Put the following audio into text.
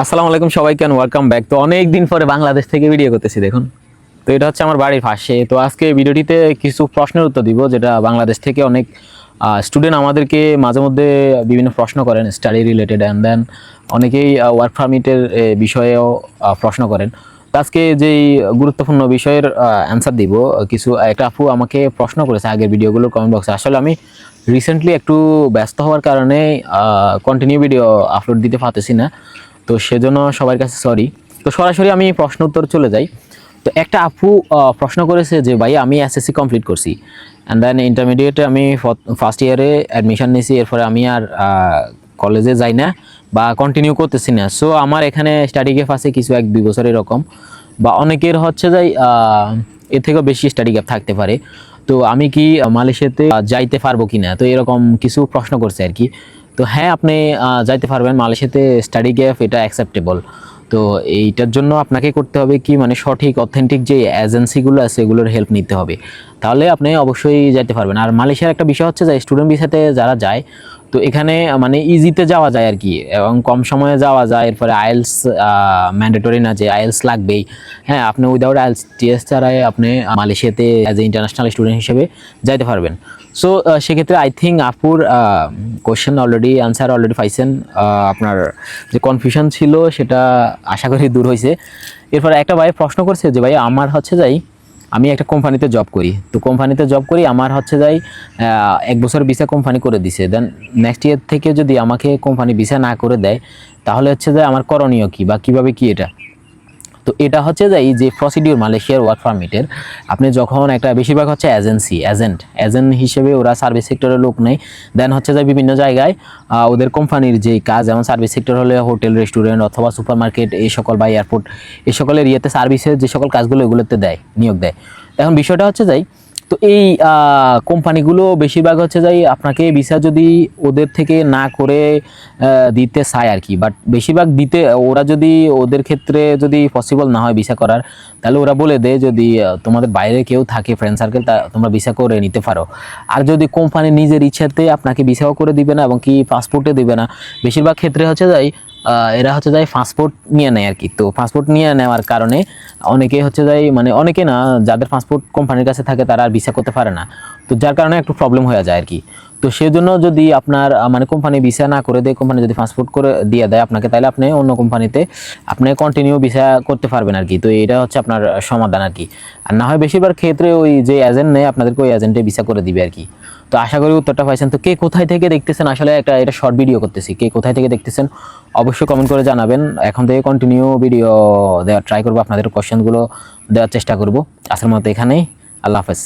আসসালামু আলাইকুম সবাই সবাইকে ওয়েলকাম ব্যাক তো অনেক দিন পরে বাংলাদেশ থেকে ভিডিও করতেছি, দেখুন। তো এটা হচ্ছে আমার বাড়ির পাশে। তো আজকে ভিডিওটিতে কিছু প্রশ্নের উত্তর দিব, যেটা বাংলাদেশ থেকে অনেক স্টুডেন্ট আমাদেরকে মাঝে মধ্যে বিভিন্ন প্রশ্ন করেন স্টাডি রিলেটেড অ্যান্ড দেন অনেকেই ওয়ার্ক পারমিটের বিষয়েও প্রশ্ন করেন। আজকে যেই গুরুত্বপূর্ণ বিষয়ের অ্যান্সার দিব, কিছু, একটা আপু আমাকে প্রশ্ন করেছে আগের ভিডিওগুলোর কমেন্ট বক্সে আসলে আমি রিসেন্টলি একটু ব্যস্ত হওয়ার কারণে কন্টিনিউ ভিডিও আপলোড দিতে পারতেছি না। তো সেজন্য সবার কাছে সরি তো সরাসরি আমি প্রশ্ন উত্তর চলে যাই। তো একটা আপু প্রশ্ন করেছে যে ভাই আমি এসএসসি কমপ্লিট করছি। অ্যান্ড দেন ইন্টারমিডিয়েটে আমি ফার্স্ট ইয়ারে অ্যাডমিশন নিয়েছি। এরপরে আমি আর কলেজে যাই না বা কন্টিনিউ করতেছি না। সো আমার এখানে স্টাডি গ্যাপ আছে কিছু এক দুই বছর এরকম। বা অনেকের হচ্ছে যাই এর থেকেও বেশি স্টাডি গ্যাপ থাকতে পারে। তো আমি কি মালয়েশিয়াতে যাইতে পারব কি না তো এরকম কিছু প্রশ্ন করছে আর কি। তো হ্যাঁ আপনি যাইতে পারবেন। মালয়েশিয়াতে স্টাডি গ্যাপ এটা অ্যাকসেপ্টেবল তো এইটার জন্য আপনাকে করতে হবে কি মানে সঠিক অথেন্টিক যে এজেন্সিগুলো আছে, এগুলোর হেল্প নিতে হবে। তাহলে আপনি অবশ্যই যাইতে পারবেন। আর মালয়েশিয়ার একটা বিষয় হচ্ছে যে স্টুডেন্ট ভিসাতে যারা যায় তো এখানে মানে ইজিতে যাওয়া যায় আর কি, এবং কম সময়ে যাওয়া যায়। এরপরে আইএলস ম্যান্ডেটরি না যে আইএলস লাগবেই। হ্যাঁ আপনি উইদাউট আইএলস টিএস ছাড়াই আপনি মালয়েশিয়াতে অ্যাজ এ ইন্টারন্যাশনাল স্টুডেন্ট হিসেবে যাইতে পারবেন। সো সেক্ষেত্রে আই থিঙ্ক আপুর কোশ্চেন অলরেডি অ্যান্সার অলরেডি পাইছেন। আপনার যে কনফিউশন ছিল, সেটা আশা করি দূর হয়েছে এরপরে একটা ভাই প্রশ্ন করছে যে, ভাই, আমার হচ্ছে যাই আমি একটা কোম্পানিতে জব করি। তো কোম্পানিতে জব করি, আমার হচ্ছে যাই এক বছর ভিসা কোম্পানি করে দিছে। দেন নেক্সট ইয়ার থেকে যদি আমাকে কোম্পানি ভিসা না করে দেয়, তাহলে হচ্ছে যে আমার করণীয় কী বা কীভাবে কী এটা? তো এটা হচ্ছে যে এই যে প্রসিডিউর মালয়েশিয়ার ওয়ার্ক পারমিটের আপনি যখন একটা বেশিরভাগ হচ্ছে এজেন্সি এজেন্ট এজেন্ট হিসেবে ওরা সার্ভিস সেক্টরের লোক নেই দেন হচ্ছে যে বিভিন্ন জায়গায় ওদের কোম্পানির যে কাজ, যেমন সার্ভিস সেক্টর হলে হোটেল রেস্টুরেন্ট অথবা সুপার মার্কেট এই সকল বা এয়ারপোর্ট এই সকলের ইয়েতে সার্ভিসের যে সকল কাজগুলো এগুলোতে দেয়, নিয়োগ দেয়। এখন বিষয়টা হচ্ছে যাই তো এই কোম্পানিগুলো বেশিরভাগ হচ্ছে যাই আপনাকে ভিসা যদি ওদের থেকে না করে দিতে চায় আর কি। বাট বেশিরভাগ দিতে, ওরা যদি ওদের ক্ষেত্রে যদি পসিবল না হয় ভিসা করার, তাহলে ওরা বলে দেয় যদি তোমাদের বাইরে কেউ থাকে ফ্রেন্ড সার্কেল তা তোমরা ভিসা করে নিতে পারো। আর যদি কোম্পানি নিজের ইচ্ছাতে আপনাকে ভিসাও করে দিবে না এবং কি পাসপোর্টে দিবে না, বেশিরভাগ ক্ষেত্রে হচ্ছে যাই এরা হচ্ছে যাই পাসপোর্ট নিয়ে নেয় আর কি। তো পাসপোর্ট নিয়ে নেওয়ার কারণে অনেকে হচ্ছে যাই মানে অনেকে না, যাদের পাসপোর্ট কোম্পানির কাছে থাকে তারা আর ভিসা করতে পারে না। তো যার কারণে একটু প্রবলেম হয়ে যায় আর কি। তো সেই জন্য যদি আপনার মানে কোম্পানি ভিসা না করে দেয় কোম্পানি যদি পাসপোর্ট করে দিয়ে দেয় আপনাকে, তাহলে আপনি অন্য কোম্পানিতে আপনি কন্টিনিউ ভিসা করতে পারবেন আর কি। তো এটা হচ্ছে আপনার সমাধান আর কি। আর না হয় বেশিরভাগ ক্ষেত্রে ওই যে এজেন্ট নেই আপনাদেরকে ওই এজেন্টে ভিসা করে দিবে আর কি। তো আশা করি উত্তরটা পাইছেন। তো কে কোথায় থেকে দেখতেছেন? আসলে একটা এটা শর্ট ভিডিও করতেছি। কে কোথায় থেকে দেখতেছেন? অবশ্যই কমেন্ট করে জানাবেন। এখন থেকে কন্টিনিউ ভিডিও দেওয়ার ট্রাই করব, আপনাদের কোশ্চেনগুলো দেওয়ার চেষ্টা করব। আসার মতো এখানেই। আল্লাহ হাফেজ।